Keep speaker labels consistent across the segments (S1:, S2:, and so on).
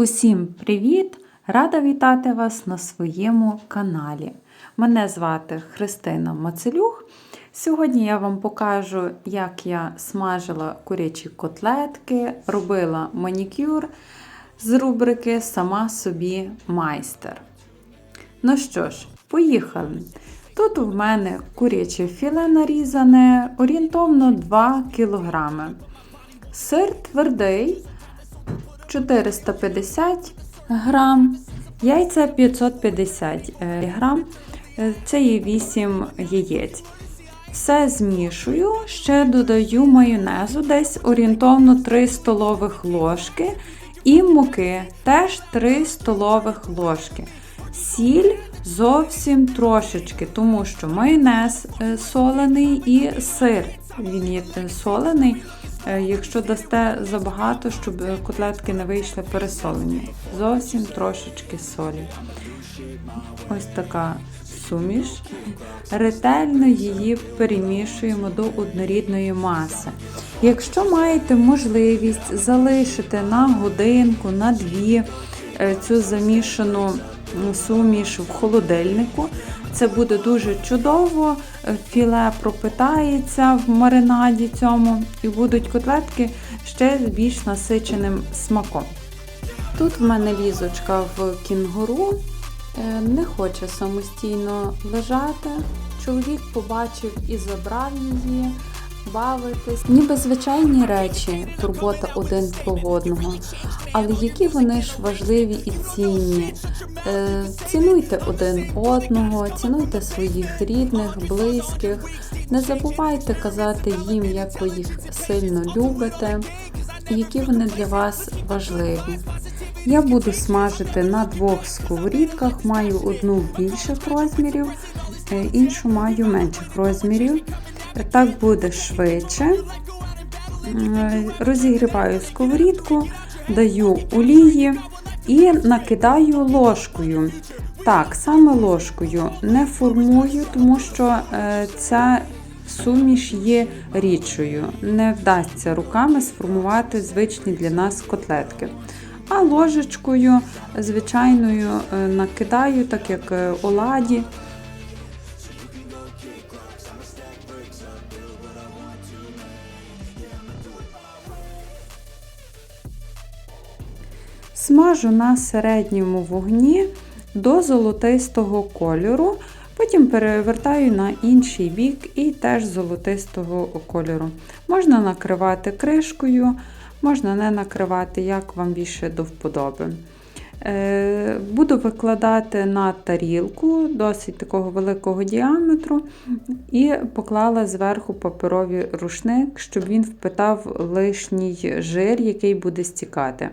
S1: Усім привіт! Рада вітати вас на своєму каналі. Мене звати Христина Мацелюх. Сьогодні я вам покажу, як я смажила курячі котлетки, робила манікюр з рубрики Сама собі майстер. Ну що ж, поїхали. Тут в мене куряче філе нарізане орієнтовно 2 кг. Сир твердий 450 грам, яйця 550 грам, е, це є 8 яєць. Все змішую, ще додаю майонезу, десь орієнтовно 3 столових ложки. І муки теж 3 столових ложки. Сіль зовсім трошечки, тому що майонез е, солений і сир він є е, солений. Е, Якщо дасте забагато, щоб котлетки не вийшли пересолені. Зовсім трошечки солі. Ось така суміш. Ретельно її перемішуємо до однорідної маси. Якщо маєте можливість залишити на годинку, на дві е, цю замішану суміш в холодильнику, це буде дуже чудово, філе пропитається в маринаді цьому, і будуть котлетки ще з більш насиченим смаком. Тут в мене візочка в кінгуру, е, не хоче самостійно лежати. Чоловік побачив і забрав її, бавитись. Ніби звичайні речі, турбота один про одного. Але які вони ж важливі і цінні. Е, цінуйте один одного, цінуйте своїх рідних, близьких. Не забувайте казати їм, як ви їх сильно любите, і які вони для вас важливі. Я буду смажити на двох сковорідках, маю одну більших розмірів, е, іншу маю менших розмірів. Так буде швидше. Розігріваю сковорідку, даю олії і накидаю ложкою. Так, саме ложкою не формую, тому що е, ця суміш є рідшою. Не вдасться руками сформувати звичні для нас котлетки. А ложечкою звичайною е, накидаю, так як е, оладі. Смажу на середньому вогні до золотистого кольору, потім перевертаю на інший бік і теж золотистого кольору. Можна накривати кришкою, можна не накривати, як вам більше до вподоби. Е, Буду викладати на тарілку досить такого великого діаметру, і поклала зверху паперовий рушник, щоб він впитав лишній жир, який буде стікати.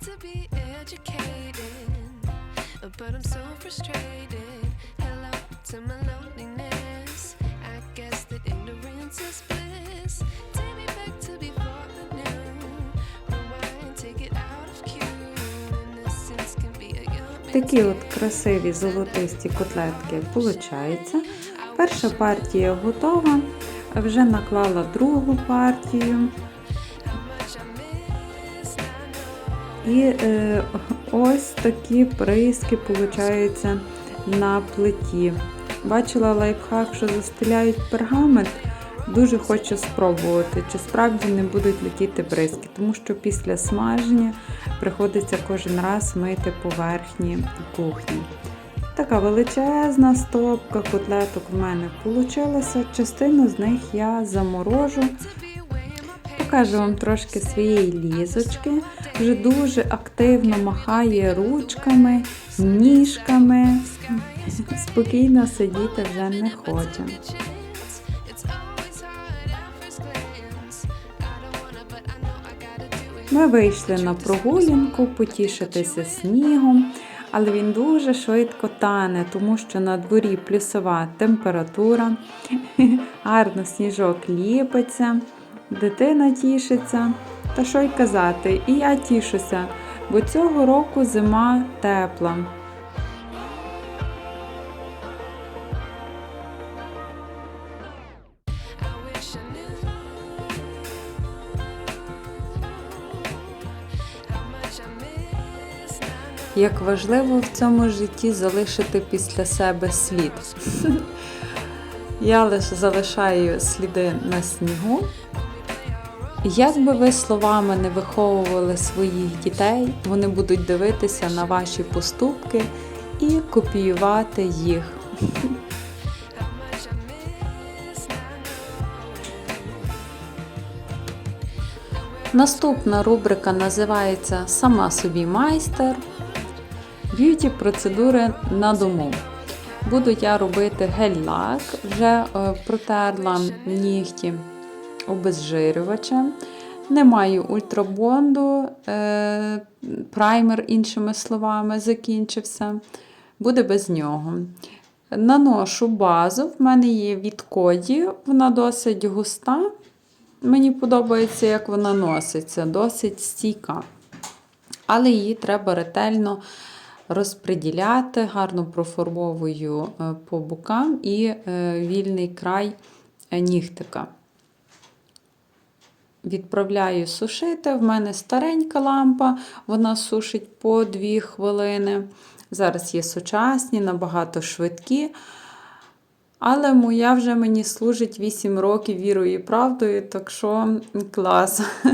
S2: To be educated, but I'm so frustrated. Hello to my loneliness. I guess that ignorance is bliss. Take me back to before the new. Rewind, take it out of cue. Innocence can be a young
S1: Такі от красиві золотисті котлетки виходить. Перша партія готова. Вже наклала другу партію. І е, ось такі приски виходить на плиті. Бачила лайфхак, що застеляють пергамент. Дуже хочу спробувати, чи справді не будуть летіти бризки, тому що після смаження приходиться кожен раз мити поверхні кухні. Така величезна стопка котлеток в мене вийшла. Частину з них я заморожу. Покажу вам трошки своєї лізочки. Вже дуже активно махає ручками, ніжками. Спокійно сидіти вже не хоче. Ми вийшли на прогулянку, потішитися снігом. але він дуже швидко тане, тому що на дворі плюсова температура, гарно сніжок ліпиться, дитина тішиться. Та що й казати, і я тішуся, бо цього року зима тепла. Як важливо в цьому житті залишити після себе слід. Я лише залишаю сліди на снігу. Як би ви словами не виховували своїх дітей, вони будуть дивитися на ваші поступки і копіювати їх. Наступна рубрика називається Сама собі майстер. Б'юті процедури на дому. Буду я робити гель-лак, вже е, протерла нігті обезжирювачем. Не маю ультрабонду, е, праймер, іншими словами, закінчився. Буде без нього. Наношу базу, в мене є від коді, вона досить густа. Мені подобається, як вона носиться, досить стійка. Але її треба ретельно розподіляти, гарно профарбовую е, по бокам і е, вільний край нігтика. Відправляю сушити. В мене старенька лампа, вона сушить по 2 хвилини. Зараз є сучасні, набагато швидкі. Але моя вже мені служить 8 років вірою і правдою, так що клас.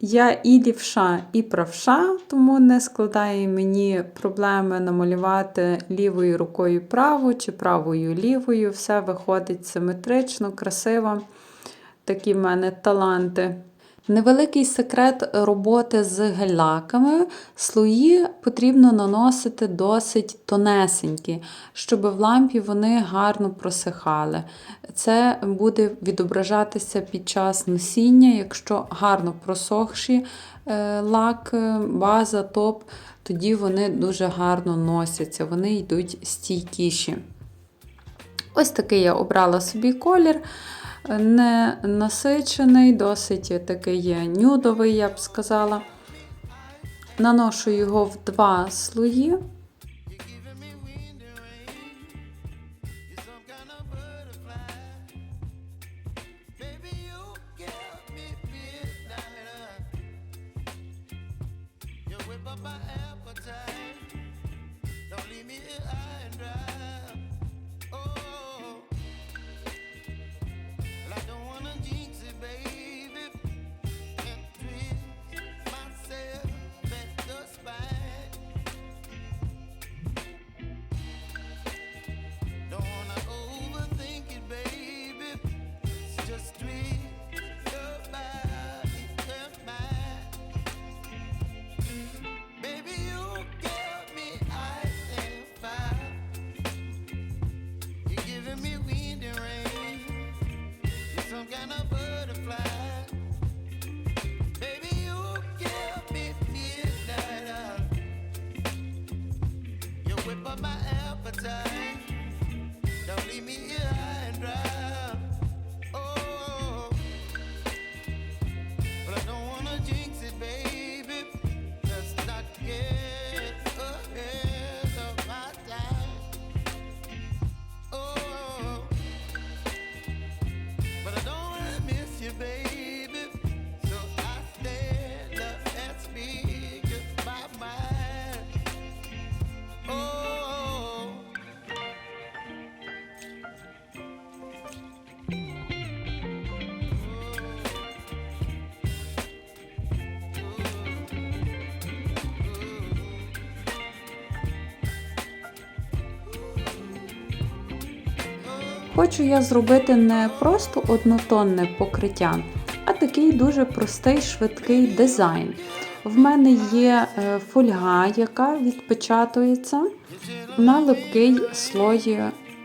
S1: Я і лівша, і правша, тому не складає мені проблеми намалювати лівою рукою праву чи правою лівою. Все виходить симетрично, красиво. Такі в мене таланти. Невеликий секрет роботи з гель-лаками. Слої потрібно наносити досить тонесенькі, щоб в лампі вони гарно просихали. Це буде відображатися під час носіння, якщо гарно просохші е, лак, е, база, топ, тоді вони дуже гарно носяться, вони йдуть стійкіші. Ось такий я обрала собі колір. Не насичений, досить такий є нюдовий, я б сказала. Наношу його в два слої. Хочу я зробити не просто однотонне покриття, а такий дуже простий швидкий дизайн. В мене є е, фольга, яка відпечатується на липкий слой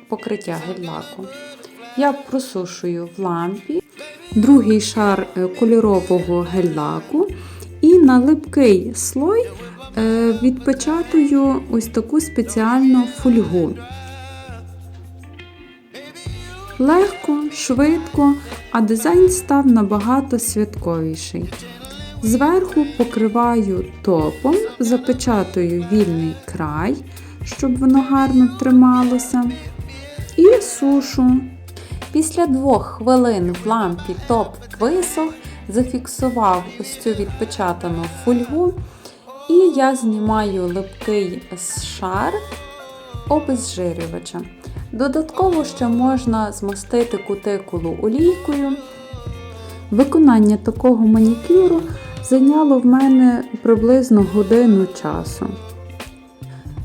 S1: покриття гель-лаку. Я просушую в лампі другий шар е, кольорового гель-лаку і на липкий слой е, відпечатую ось таку спеціальну фольгу. Легко, швидко, а дизайн став набагато святковіший. Зверху покриваю топом, запечатую вільний край, щоб воно гарно трималося, і сушу. Після двох хвилин в лампі топ висох, зафіксував ось цю відпечатану фольгу, і я знімаю липкий шар обезжирювача. Додатково ще можна змастити кутикулу олійкою. Виконання такого манікюру зайняло в мене приблизно годину часу.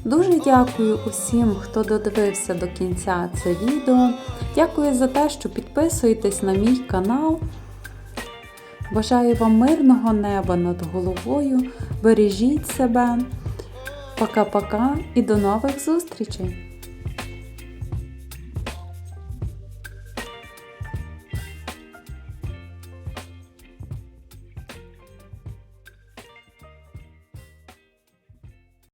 S1: Дуже дякую усім, хто додивився до кінця це відео. Дякую за те, що підписуєтесь на мій канал. Бажаю вам мирного неба над головою. Бережіть себе. Пока-пока і до нових зустрічей!